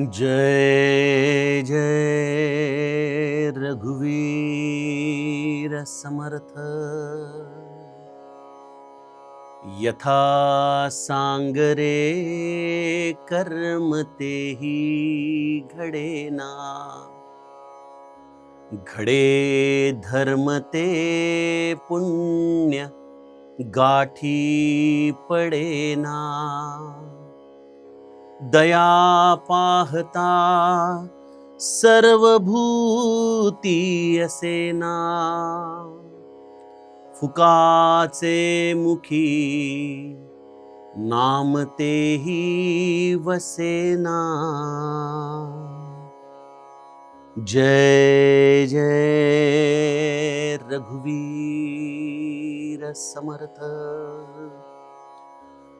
जय जय रघुवीर समर्थ। यथा सांगरे कर्म तेही घडेना घडे धर्म ते पुण्य गाठी पडेना दया पाहता सर्व भूती असेना फुकाचे मुखी नाम तेही वसेना जय जय रघुवीर समर्थ.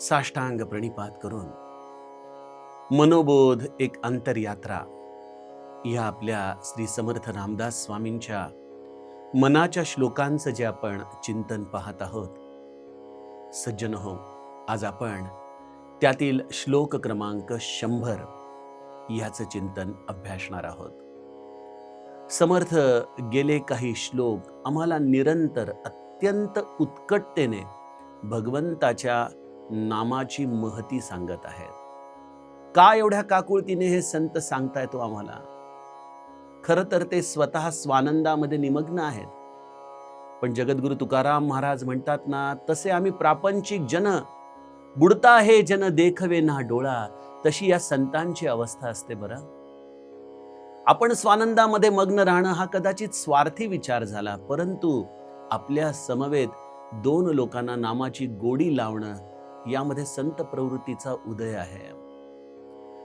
साष्टांग प्रणिपात करून मनोबोध एक अंतरयात्रा या आपल्या श्री समर्थ रामदास स्वामींच्या मनाच्या श्लोकांचं जे आपण चिंतन पाहत आहोत. सज्जन हो आज आपण त्यातील श्लोक क्रमांक शंभर याचं चिंतन अभ्यासणार आहोत. समर्थ गेले काही श्लोक आम्हाला निरंतर अत्यंत उत्कटतेने भगवंताच्या नामाची महती सांगत आहेत. का एवढ्या काकुळतीने हे संत सांगताय तो आम्हाला? खरं तर ते स्वतः स्वानंदामध्ये निमग्न आहेत. पण जगद्गुरु तुकाराम महाराज म्हणतात ना तसे आम्ही प्रापंचिक जन बुडता हे जन देखवे ना डोळा तशी या संतांची अवस्था असते बरं. आपण स्वानंदामध्ये मग्न राहणं हा कदाचित स्वार्थी विचार झाला परंतु आपल्या समवेत दोन लोकांना नामाची गोडी लावणं यामध्ये संत प्रवृत्तीचा उदय आहे.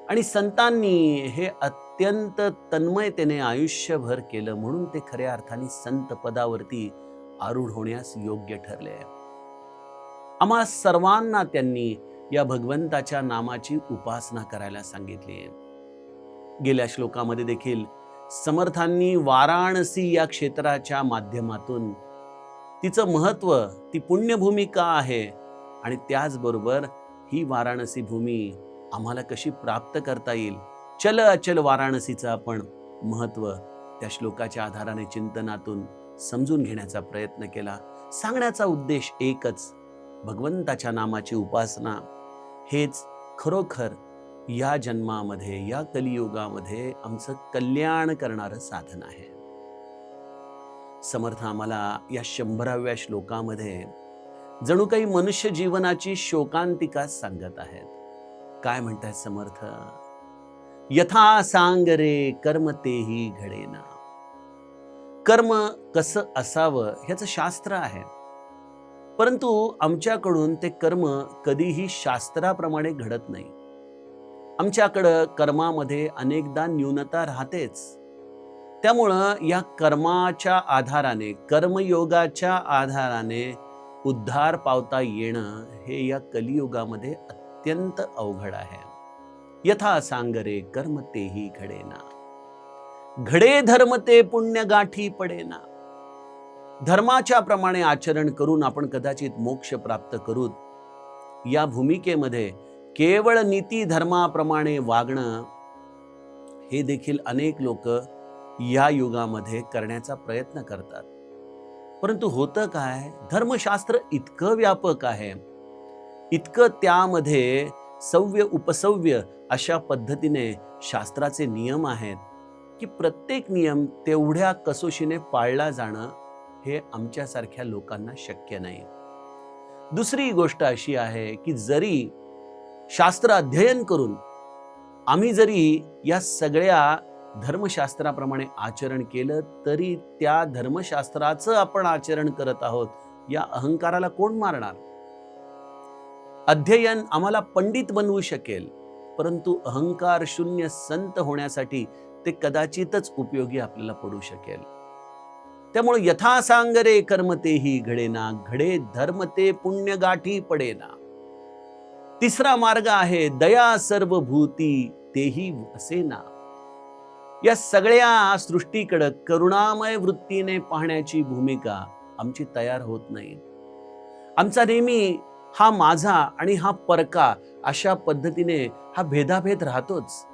आणि संतांनी हे अत्यंत तन्मयतेने आयुष्यभर केलं म्हणून ते खऱ्या अर्थाने संत पदावरती आरूढ होण्यास योग्य ठरले. आम्हा सर्वांना त्यांनी या भगवंताच्या नामाची उपासना करायला सांगितली. गेल्या श्लोकामध्ये देखील समर्थांनी वाराणसी या क्षेत्राच्या माध्यमातून तिचं महत्त्व ती पुण्यभूमी का आहे आणि त्याचबरोबर ही वाराणसी भूमी आम्हाला कशी प्राप्त करता येईल? चल अचल वाराणसीचं आपण महत्त्व त्या श्लोकाच्या आधाराने चिंतनातून समजून घेण्याचा प्रयत्न केला. सांगण्याचा उद्देश एकच भगवंताच्या नामाची उपासना. हेच खरोखर या जन्मामध्ये या कलियुगामध्ये आमचं कल्याण करणारं साधन आहे. समर्थ आम्हाला या शंभराव्या श्लोकामध्ये जणू काही मनुष्य जीवनाची शोकांतिका सांगत आहेत. काय म्हणतायत समर्थ? यथा सांग रे कर्म तेही घडेना. कर्म कसं असावं ह्याचं शास्त्र आहे. परंतु आमच्याकडून ते कर्म कधीही शास्त्राप्रमाणे घडत नाही. आमच्याकडं कर्मामध्ये अनेकदा न्यूनता राहतेच. त्यामुळं या कर्माच्या आधाराने कर्मयोगाच्या आधाराने उद्धार पावता येणं हे या कलियुगामध्ये अत्यंत अवघड आहे. यथा सांगरे कर्म तेही घडेना. घडे धर्म ते पुण्य गाठी पडेना. धर्माच्या प्रमाणे आचरण करून आपण कदाचित मोक्ष प्राप्त करू या भूमिकेमध्ये केवळ नीती धर्माप्रमाणे वागणं हे देखील अनेक लोक या युगामध्ये करण्याचा प्रयत्न करतात. परंतु होतं काय? धर्मशास्त्र इतकं व्यापक आहे. इतकं त्यामध्ये सव्य उपसव्य अशा पद्धतीने शास्त्राचे नियम आहेत की प्रत्येक नियम तेवढ्या कसोशीने पाळला जाणं हे आमच्यासारख्या लोकांना शक्य नाही. दुसरी गोष्ट अशी आहे की जरी शास्त्र अध्ययन करून आम्ही जरी या सगळ्या धर्मशास्त्राप्रमाणे आचरण केलं तरी त्या धर्मशास्त्राचं आपण आचरण करत आहोत. या अहंकाराला कोण मारणार? अध्ययन आम्हाला पंडित बनवू शकेल परंतु अहंकार शून्य संत होण्यासाठी ते कदाचितच उपयोगी आपल्याला पडू शकेल. त्यामुळे यथा सांगरे कर्मतेही घडेना घडे धर्म ते पुण्य गाठी पडेना. तिसरा मार्ग आहे दया सर्व भूती तेही असेना. या सगळ्या सृष्टीकडं करुणामय वृत्तीने पाहण्याची भूमिका आमची तयार होत नाही. आमचा नेहमी हा माझा आणि हा परका अशा पद्धतीने हा भेदाभेद राहतोच.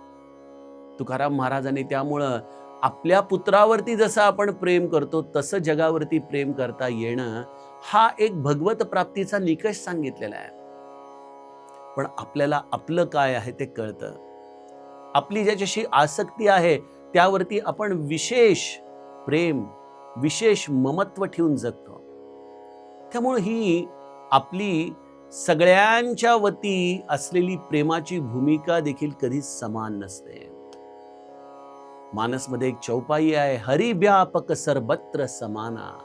तुकाराम महाराजांनी त्यामुळं आपल्या पुत्रावरती जसं आपण प्रेम करतो तसं जगावरती प्रेम करता येणं हा एक भगवत प्राप्तीचा निकष सांगितलेला आहे. पण आपल्याला आपलं काय आहे ते कळतं. आपली ज्याच्याशी आसक्ती आहे त्यावरती आपण विशेष प्रेम विशेष ममत्व ठेवून जगतो. त्यामुळे ही आपली सगळ्यांच्या वती असलेली प्रेमाची भूमिका देखील कधीच समान नसते. मानसमध्ये एक चौपाई आहे हरी व्यापक सर्वत्र समाना.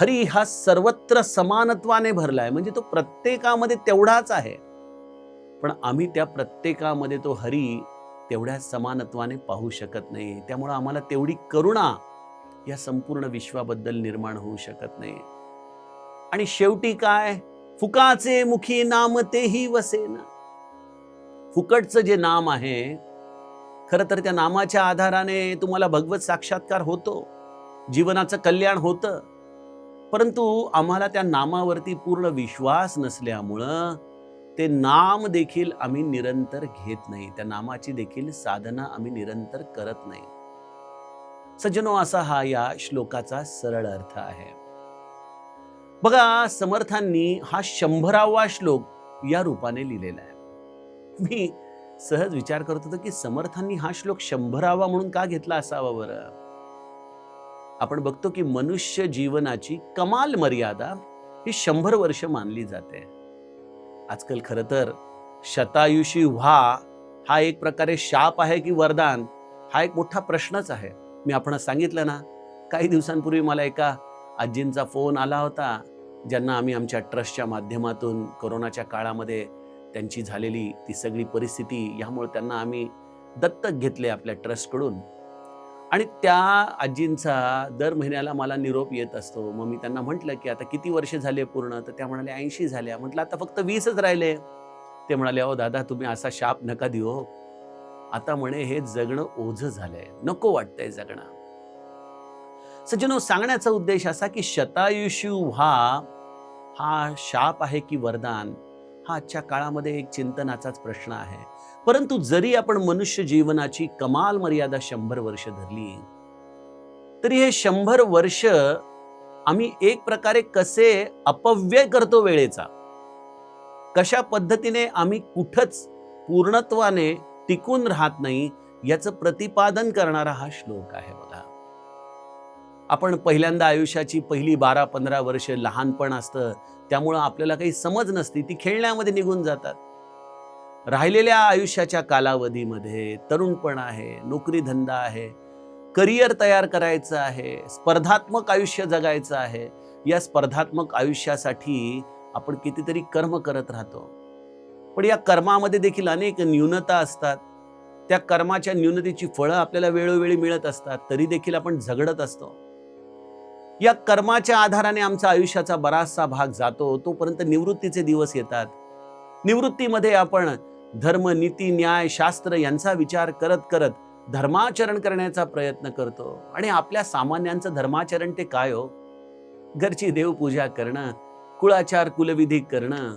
हरी हा सर्वत्र समानत्वाने भरलाय म्हणजे तो प्रत्येकामध्ये तेवढाच आहे. पण आम्ही त्या प्रत्येकामध्ये तो हरी तेवढ्या समानत्वाने पाहू शकत नाही. त्यामुळं आम्हाला तेवढी करुणा या संपूर्ण विश्वाबद्दल निर्माण होऊ शकत नाही. आणि शेवटी काय? फुकाचे मुखी नाम तेही वसेना. फुकटचं जे नाम आहे खरं तर त्या नामाच्या आधाराने तुम्हाला भगवत साक्षात्कार होतो. जीवनाचं कल्याण होतं. परंतु आम्हाला त्या नामावरती पूर्ण विश्वास नसल्यामुळं ते नाम देखील आम्ही निरंतर घेत नाही. त्या नामाची देखील साधना आम्ही निरंतर करत नाही. सज्जनो असा हा या श्लोकाचा सरळ अर्थ आहे. बघा समर्थांनी हा शंभरावा श्लोक या रूपाने लिहिलेला आहे. मी सहज विचार करत होतो की समर्थांनी हा श्लोक शंभरावा म्हणून का घेतला असावा बरं? आपण बघतो की मनुष्य जीवनाची कमाल मर्यादा ही शंभर वर्ष मानली जाते. आजकाल खरं तर शतायुषी व्हा हा एक प्रकारे शाप आहे की वरदान हा एक मोठा प्रश्नच आहे. मी आपण सांगितलं ना काही दिवसांपूर्वी मला एका आजींचा फोन आला होता ज्यांना आम्ही आमच्या ट्रस्टच्या माध्यमातून कोरोनाच्या काळामध्ये त्यांची झालेली ती सगळी परिस्थिती यामुळे त्यांना आम्ही दत्तक घेतले आपल्या ट्रस्टकडून. आणि त्या आजींचा दर महिन्याला मला निरोप येत असतो. मग मी त्यांना म्हटलं की आता किती वर्ष झाले पूर्ण? तर त्या म्हणाले ऐंशी झाल्या. म्हटलं आता फक्त वीसच राहिले. ते म्हणाले अहो दादा तुम्ही असा शाप नका देऊ. हो. आता म्हणे हे जगणं ओझं झालंय. नको वाटतंय जगणं. सज्जनो सांगण्याचा उद्देश असा की शतायुषू व्हा हा शाप आहे की वरदान? हा आजच्या काळामध्ये एक चिंतनाचाच प्रश्न आहे. परंतु जरी आपण मनुष्य जीवनाची कमाल मर्यादा शंभर वर्ष धरली तरी हे शंभर वर्ष आम्ही एक प्रकारे कसे अपव्यय करतो वेळेचा? कशा पद्धतीने आम्ही कुठंच पूर्णत्वाने टिकून राहत नाही याचं प्रतिपादन करणारा हा श्लोक आहे बघा. आपण पहिल्यांदा आयुष्याची पहिली बारा पंधरा वर्ष लहानपण असतं त्यामुळं आपल्याला काही समज नसती ती खेळण्यामध्ये निघून जातात. राहिलेल्या आयुष्याच्या कालावधीमध्ये तरुणपण आहे नोकरी धंदा आहे करिअर तयार करायचं आहे स्पर्धात्मक आयुष्य जगायचं आहे या स्पर्धात्मक आयुष्यासाठी आपण कितीतरी कर्म करत राहतो. पण या कर्मामध्ये देखील अनेक न्यूनता असतात. त्या कर्माच्या न्यूनतेची फळं आपल्याला वेळोवेळी मिळत असतात तरी देखील आपण झगडत असतो. या कर्माच्या आधाराने आमचा आयुष्याचा बराचसा भाग जातो तोपर्यंत निवृत्तीचे दिवस येतात. निवृत्तीमध्ये आपण धर्म नीती न्याय शास्त्र यांचा विचार करत करत धर्माचरण करण्याचा प्रयत्न करतो. आणि आपल्या सामान्यांचं धर्माचरण ते काय हो? घरची देवपूजा करणं कुळाचार कुलविधी करणं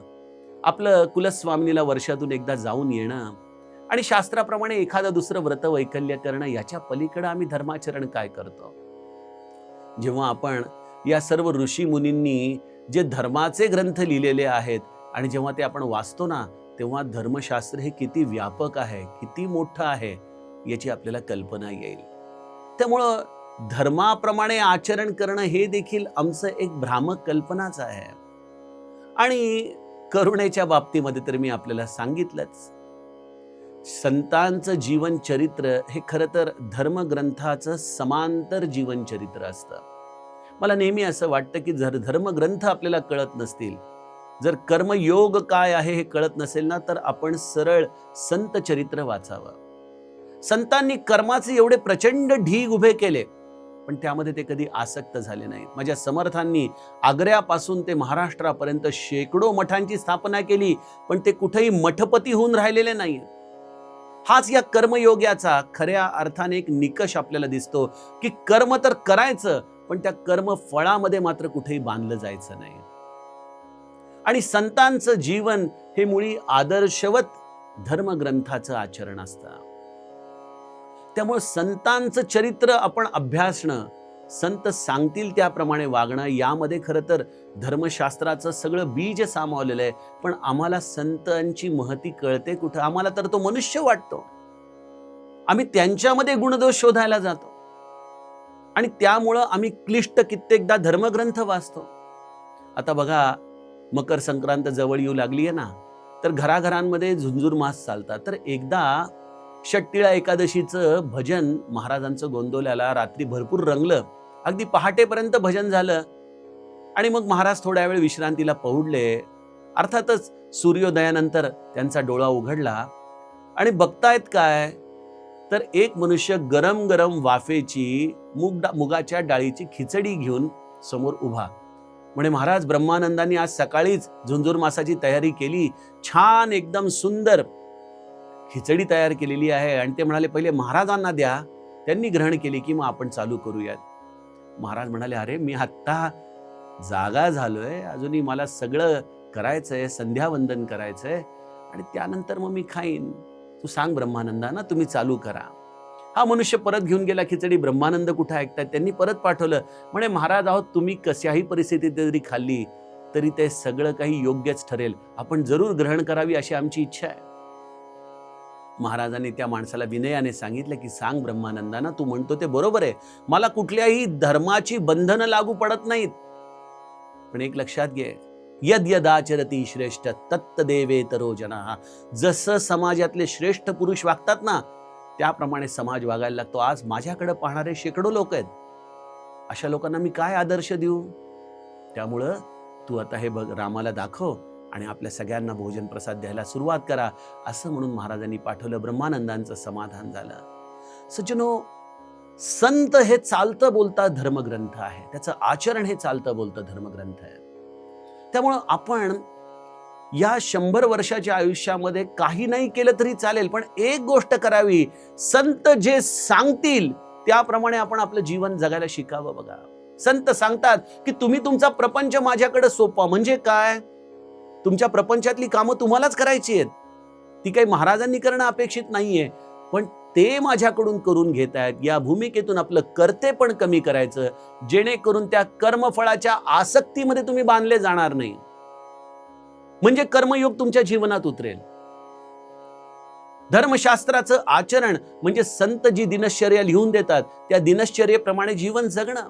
आपलं कुलस्वामिनीला वर्षातून एकदा जाऊन येणं आणि शास्त्राप्रमाणे एखादं दुसरं व्रत वैकल्य करणं याच्या पलीकडे आम्ही धर्माचरण काय करतो? जेव्हा आपण या सर्व ऋषी मुनींनी जे धर्माचे ग्रंथ लिहिलेले आहेत आणि जेव्हा ते आपण वाचतो ना तेव्हा धर्मशास्त्र हे किती व्यापक आहे किती मोठं आहे याची आपल्याला कल्पना येईल. त्यामुळं धर्माप्रमाणे आचरण करणं हे देखील आमचं एक भ्रामक कल्पनाच आहे. आणि करुणेच्या बाबतीमध्ये तर मी आपल्याला सांगितलंच. संतांचं जीवन चरित्र हे खरं तर धर्मग्रंथाचं समांतर जीवन चरित्र असतं. मला नेहमी असं वाटतं की जर धर्मग्रंथ आपल्याला कळत नसतील जर कर्मयोग काय आहे हे कळत नसेल ना तर आपण सरळ संत चरित्र वाचावं. संतांनी कर्माचे एवढे प्रचंड ढीग उभे केले पण त्यामध्ये ते कधी आसक्त झाले नाहीत. माझ्या समर्थांनी आग्र्यापासून ते महाराष्ट्रापर्यंत शेकडो मठांची स्थापना केली पण ते कुठेही मठपती होऊन राहिलेले नाही हाच या कर्मयोग्याचा खऱ्या अर्थाने एक निकष आपल्याला दिसतो की कर्म तर करायचं पण त्या कर्म फळामध्ये मात्र कुठेही बांधलं जायचं नाही. आणि संतांचं जीवन हे मुळी आदर्शवत धर्मग्रंथाचं आचरण असतं. त्यामुळे संतांचं चरित्र आपण अभ्यासणं संत सांगतील त्याप्रमाणे वागणं यामध्ये खरं तर धर्मशास्त्राचं सगळं बीज सामावलेलं आहे. पण आम्हाला संतांची महती कळते कुठं? आम्हाला तर तो मनुष्य वाटतो. आम्ही त्यांच्यामध्ये गुणदोष शोधायला जातो. आणि त्यामुळं आम्ही क्लिष्ट कित्येकदा धर्मग्रंथ वाचतो. आता बघा मकर संक्रांत जवळ येऊ लागली आहे ना तर घराघरांमध्ये झुंजूर मास चालतात. तर एकदा षट्टिळा एकादशीचं भजन महाराजांचं गोंदवल्याला रात्री भरपूर रंगलं. अगदी पहाटेपर्यंत भजन झालं. आणि मग महाराज थोड्या वेळ विश्रांतीला पहुडले अर्थातच सूर्योदयानंतर त्यांचा डोळा उघडला. आणि बघतायत काय? तर एक मनुष्य गरम गरम वाफेची मुग डा- मुगाच्या डाळीची खिचडी घेऊन समोर उभा. म्हणे महाराज ब्रह्मानंदांनी आज सकाळीच झुंजूर मासाची तयारी केली. छान एकदम सुंदर खिचडी तयार केलेली आहे. आणि ते म्हणाले पहिले महाराजांना द्या. त्यांनी ग्रहण केली की मग आपण चालू करूयात. महाराज म्हणाले अरे मी आत्ता जागा झालोय. अजूनही मला सगळं करायचंय. संध्यावंदन करायचंय. आणि त्यानंतर मग मी खाईन. तू सांग ब्रह्मानंदांना तुम्ही चालू करा. हा मनुष्य परत घेऊन गेला खिचडी ब्रह्मानंद कुठं ऐकतात त्यांनी परत पाठवलं. म्हणे महाराज आहोत तुम्ही कशाही परिस्थितीत जरी खाल्ली तरी ते सगळं काही योग्यच ठरेल. आपण जरूर ग्रहण करावी अशी आमची इच्छा आहे. महाराजांनी त्या माणसाला विनयाने सांगितलं की सांग ब्रह्मानंदाना तू म्हणतो ते बरोबर आहे. मला कुठल्याही धर्माची बंधनं लागू पडत नाहीत. पण एक लक्षात घे यद यदाचरती श्रेष्ठ तत्त देवे तरो जना. जसं समाजातले श्रेष्ठ पुरुष वागतात ना त्याप्रमाणे समाज वागायला लागतो. आज माझ्याकडे पाहणारे शेकडो लोक आहेत. अशा लोकांना मी काय आदर्श देऊ? त्यामुळं तू आता हे बघ रामाला दाखव आणि आपल्या सगळ्यांना भोजन प्रसाद द्यायला सुरुवात करा असं म्हणून महाराजांनी पाठवलं ब्रह्मानंदांचं समाधान झालं. सज्जनो संत हे चालतं बोलता धर्मग्रंथ आहे. त्याचं आचरण हे चालतं बोलतं धर्मग्रंथ आहे. त्यामुळं आपण या शंभर वर्षाच्या आयुष्यामध्ये काही नाही केलं तरी चालेल पण एक गोष्ट करावी. संत जे सांगतील त्याप्रमाणे आपण आपलं जीवन जगायला शिकावं बघा. संत सांगतात की तुम्ही तुमचा प्रपंच माझ्याकडे सोपा म्हणजे काय? तुमच्या प्रपंचातली कामं तुम्हालाच करायची आहेत. ती काही महाराजांनी करणं अपेक्षित नाहीये. पण ते माझ्याकडून करून घेत आहेत. या भूमिकेतून आपलं कर्ते पण कमी करायचं. जेणेकरून त्या कर्मफळाच्या आसक्तीमध्ये तुम्ही बांधले जाणार नाही. म्हणजे कर्मयोग तुमच्या जीवनात उतरेल. धर्मशास्त्राचं आचरण म्हणजे संत जी दिनश्चर्या लिहून देतात त्या दिनश्चर्येप्रमाणे जीवन जगणं.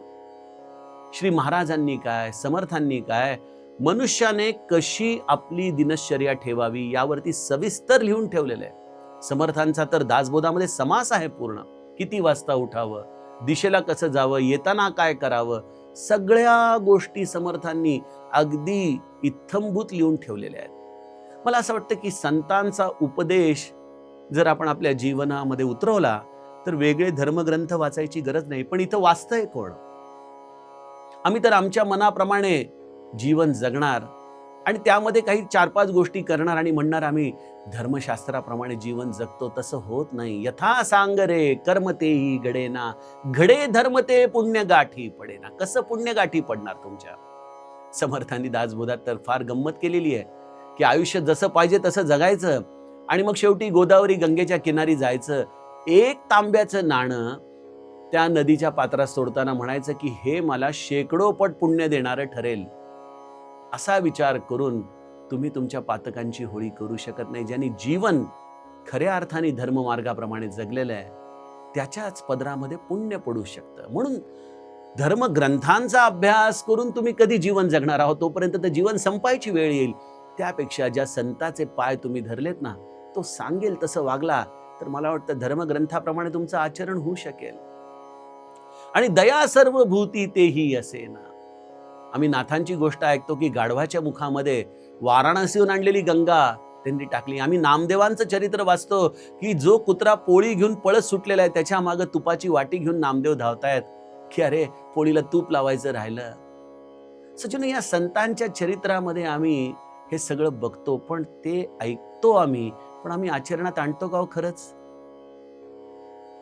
श्री महाराजांनी काय समर्थांनी काय मनुष्याने कशी आपली दिनश्चर्या ठेवावी यावरती सविस्तर लिहून ठेवलेलं आहे. समर्थांचा तर दासबोधामध्ये समास आहे पूर्ण. किती वाजता उठावं दिशेला कसं जावं येताना काय करावं सगळ्या गोष्टी समर्थांनी अगदी इत्थंभूत लिहून ठेवलेल्या आहेत. मला असं वाटतं की संतांचा उपदेश जर आपण आपल्या जीवनामध्ये उतरवला तर वेगळे धर्मग्रंथ वाचायची गरज नाही. पण इथं वाचतंय कोण? आम्ही तर आमच्या मनाप्रमाणे जीवन जगणार आणि त्यामध्ये काही चार पाच गोष्टी करणार आणि म्हणणार आम्ही धर्मशास्त्राप्रमाणे जीवन जगतो तसं होत नाही. यथा सांग रे कर्म तेही घडेना घडे धर्म ते पुण्य गाठी पडेना. कसं पुण्य गाठी पडणार तुमच्या? समर्थांनी दासबोधात तर फार गंमत केलेली आहे की आयुष्य जसं पाहिजे तसं जगायचं आणि मग शेवटी गोदावरी गंगेच्या किनारी जायचं. एक तांब्याचं नाणं त्या नदीच्या पात्रात सोडताना म्हणायचं की हे मला शेकडो पट पुण्य देणारं ठरेल. असा विचार करून तुम्ही तुमच्या पातकांची होळी करू शकत नाही. ज्यांनी जीवन खऱ्या अर्थाने धर्ममार्गाप्रमाणे जगलेलं आहे त्याच्याच पदरामध्ये पुण्य पडू शकतं. म्हणून धर्मग्रंथांचा अभ्यास करून तुम्ही कधी जीवन जगणार आहोत तोपर्यंत तर जीवन संपायची वेळ येईल. त्यापेक्षा ज्या संताचे पाय तुम्ही धरलेत ना तो सांगेल तसं वागला तर मला वाटतं धर्मग्रंथाप्रमाणे तुमचं आचरण होऊ शकेल. आणि दया सर्व भूती तेही असे ना आम्ही नाथांची गोष्ट ऐकतो की गाढवाच्या मुखामध्ये वाराणसीहून आणलेली गंगा त्यांनी टाकली. आम्ही नामदेवांचं चरित्र वाचतो की जो कुत्रा पोळी घेऊन पळत सुटलेला आहे त्याच्या मागं तुपाची वाटी घेऊन नामदेव धावतायत. की अरे पोळीला तूप लावायचं राहिलं. सचिन या संतांच्या चरित्रामध्ये आम्ही हे सगळं बघतो पण ते ऐकतो आम्ही. पण आम्ही आचरणात आणतो का हो खरंच?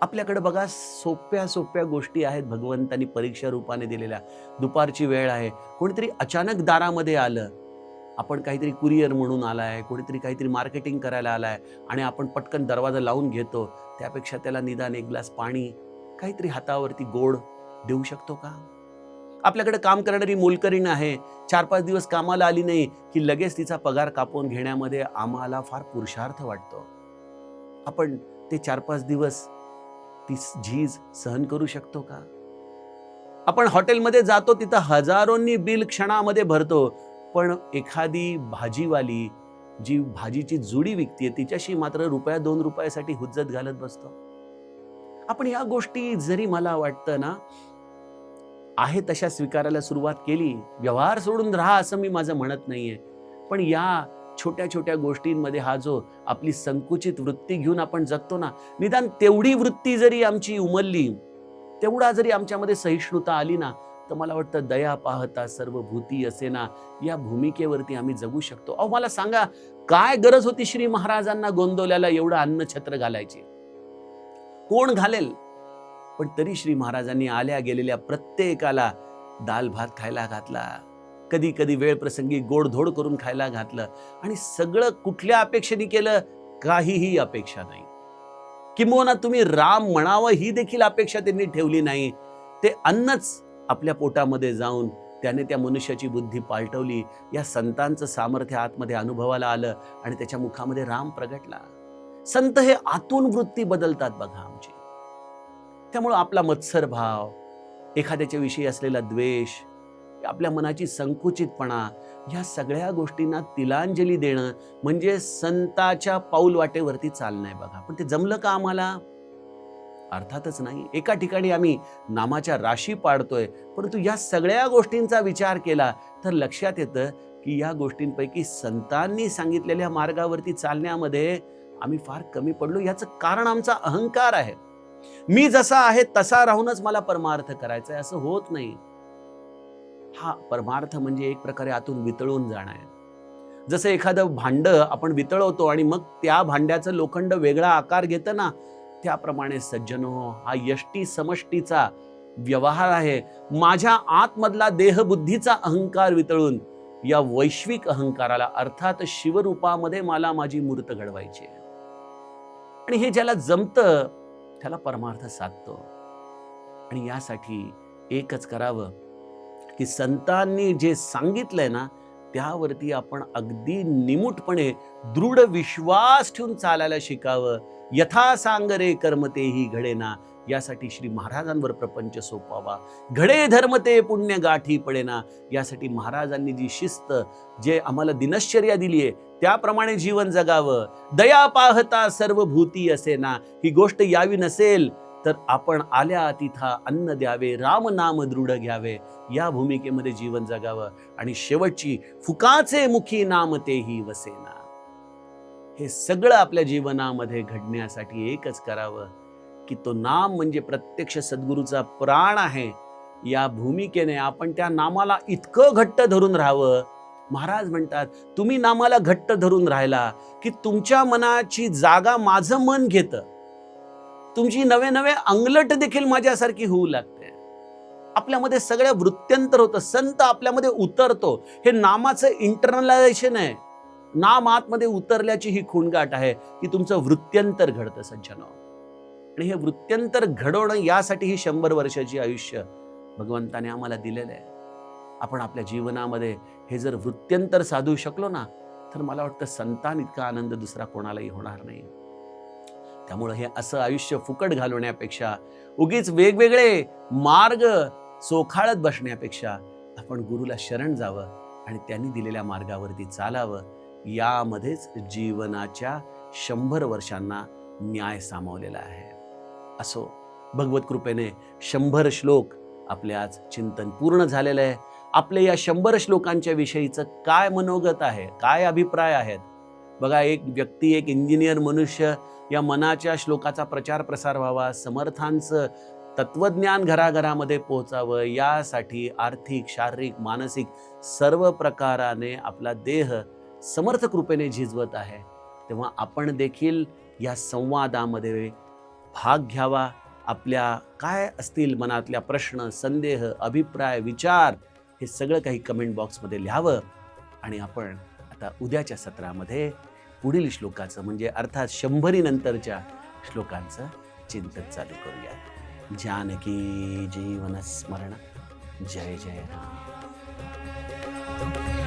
आपल्याकडे बघा सोप्या सोप्या गोष्टी आहेत भगवंतांनी परीक्षा रूपाने दिलेल्या. दुपारची वेळ आहे. कोणीतरी अचानक दारामध्ये आलं. आपण काहीतरी कुरिअर म्हणून आला आहे कोणीतरी काहीतरी मार्केटिंग करायला आला आहे आणि आपण पटकन दरवाजा लावून घेतो. त्यापेक्षा त्याला निदान एक ग्लास पाणी काहीतरी हातावरती गोड देऊ शकतो का? आपल्याकडे काम करणारी मोलकरीण आहे. चार पाच दिवस कामाला आली नाही की लगेच तिचा पगार कापून घेण्यामध्ये आम्हाला फार पुरुषार्थ वाटतो. आपण ते चार पाच दिवस ती झीज सहन करू शकतो का? आपण हॉटेलमध्ये जातो तिथं हजारोंनी बिल क्षणामध्ये भरतो पण एखादी भाजीवाली जी भाजीची जुडी विकते तिच्याशी मात्र रुपया दोन रुपयासाठी हुज्जत घालत बसतो. आपण या गोष्टी जरी मला वाटतं ना आहे तशा स्वीकारायला सुरुवात केली व्यवहार सोडून राहा असं मी माझं म्हणत नाहीये. पण या छोट्या छोट्या गोष्टींमध्ये हा जो आपली संकुचित वृत्ती घेऊन आपण जगतो ना निदान तेवढी वृत्ती जरी आमची उमलली तेवढा जरी आमच्यामध्ये सहिष्णुता आली ना तर मला वाटतं दया पाहता सर्व भूती असे ना या भूमिकेवरती आम्ही जगू शकतो. अहो मला सांगा काय गरज होती श्री महाराजांना गोंदवल्याला एवढं अन्न छत्र घालायची? कोण घालेल? पण तरी श्री महाराजांनी आल्या गेलेल्या प्रत्येकाला दाल भात खायला घातला. कधी कधी वेळ प्रसंगी गोडधोड करून खायला घातलं. आणि सगळं कुठल्या अपेक्षेने केलं? काहीही अपेक्षा नाही. किंबहुना तुम्ही राम म्हणावं ही देखील अपेक्षा त्यांनी ठेवली नाही. ते अन्नच आपल्या पोटामध्ये जाऊन त्याने त्या मनुष्याची बुद्धी पालटवली. या संतांचं सामर्थ्य आतमध्ये अनुभवाला आलं आणि त्याच्या मुखामध्ये राम प्रगटला. संत हे आतून वृत्ती बदलतात बघा आमची. त्यामुळं आपला मत्सर भाव एखाद्याच्या विषयी असलेला द्वेष आपल्या मनाची संकुचितपणा ह्या सगळ्या गोष्टींना तिलांजली देणं म्हणजे संताच्या पाऊल वाटेवरती चालणं आहे बघा. पण ते जमलं का आम्हाला? अर्थातच नाही. एका ठिकाणी आम्ही नामाच्या राशी पाडतोय परंतु या सगळ्या गोष्टींचा विचार केला तर लक्षात येतं की या गोष्टींपैकी संतांनी सांगितलेल्या मार्गावरती चालण्यामध्ये आम्ही फार कमी पडलो. याचं कारण आमचा अहंकार आहे. मी जसा आहे तसा राहूनच मला परमार्थ करायचा आहे असं होत नाही. हा परमार्थ म्हणजे एक प्रकारे आतून वितळून जाणं आहे. जसं एखादं भांडं आपण वितळवतो आणि मग त्या भांड्याचं लोखंड वेगळा आकार घेतं ना त्याप्रमाणे सज्जनो हा यष्टी समष्टीचा व्यवहार आहे. माझ्या आतमधला देहबुद्धीचा अहंकार वितळून या वैश्विक अहंकाराला अर्थात शिवरूपामध्ये मला माझी मूर्त घडवायची आहे. आणि हे ज्याला जमतं त्याला परमार्थ साधतो. आणि यासाठी एकच करावं की संतांनी जे सांगितलंय ना त्यावरती आपण अगदी निमूटपणे दृढ विश्वास ठेवून चालायला शिकावं. यथा सांग रे कर्म तेही घडेना यासाठी श्री महाराजांवर प्रपंच सोपावा. घडे धर्म ते पुण्य गाठी पडेना यासाठी महाराजांनी जी शिस्त जे आम्हाला दिनश्चर्या दिली आहे त्याप्रमाणे जीवन जगावं. दया पाहता सर्व भूती असे ना ही गोष्ट यावी नसेल तर आपण आल्या तिथा अन्न द्यावे राम नाम दृढ घ्यावे या भूमिकेमध्ये जीवन जगावं. आणि शेवटची फुकाचे मुखी नाम तेही वसेना. हे सगळं आपल्या जीवनामध्ये घडण्यासाठी एकच करावं की तो नाम म्हणजे प्रत्यक्ष सद्गुरूचा प्राण आहे. या भूमिकेने आपण त्या नामाला इतकं घट्ट धरून राहावं. महाराज म्हणतात तुम्ही नामाला घट्ट धरून राहिला की तुमच्या मनाची जागा माझं मन घेतं. तुमची नवे नवे अंगलट देखील माझ्यासारखी होऊ लागते. आपल्यामध्ये सगळ्या वृत्त्यंतर होतं संत आपल्यामध्ये उतरतो. हे नामाचं इंटरनलायझेशन आहे. नाम आतमध्ये उतरल्याची ही खूणगाठ आहे की तुमचं वृत्त्यंतर घडतं सज्जनो. आणि हे वृत्त्यंतर घडवणं यासाठी ही शंभर वर्षाची आयुष्य भगवंताने आम्हाला दिलेलं आहे. आपण आपल्या जीवनामध्ये हे जर वृत्त्यंतर साधू शकलो ना तर मला वाटतं संतान इतका आनंद दुसरा कोणालाही होणार नाही. त्यामुळं हे असं आयुष्य फुकट घालवण्यापेक्षा उगीच वेगवेगळे मार्ग चोखाळत बसण्यापेक्षा आपण गुरुला शरण जावं आणि त्यांनी दिलेल्या मार्गावरती चालावं. यामध्येच जीवनाच्या शंभर वर्षांना न्याय सामावलेला आहे. असो भगवत कृपेने शंभर श्लोक आपले आज चिंतन पूर्ण झालेलं आहे. आपले या शंभर श्लोकांच्या विषयीचं काय मनोगत आहे काय अभिप्राय आहेत बघा एक व्यक्ती एक इंजिनियर मनुष्य या मनाच्या श्लोकाचा प्रचार प्रसार व्हावा समर्थांचं तत्वज्ञान घराघरामध्ये पोहोचावं यासाठी आर्थिक शारीरिक मानसिक सर्व प्रकाराने आपला देह समर्थ कृपेने झिजवत आहे. तेव्हा आपण देखील या संवादामध्ये भाग घ्यावा. आपल्या काय असतील मनातल्या प्रश्न संदेह अभिप्राय विचार हे सगळं काही कमेंट बॉक्समध्ये लिहावं. आणि आपण आता उद्याच्या सत्रामध्ये पुढील श्लोकाचं म्हणजे अर्थात शंभरी नंतरच्या श्लोकांचं चिंतन चालू करूया. जानकी जीवन स्मरण. जय जय राम.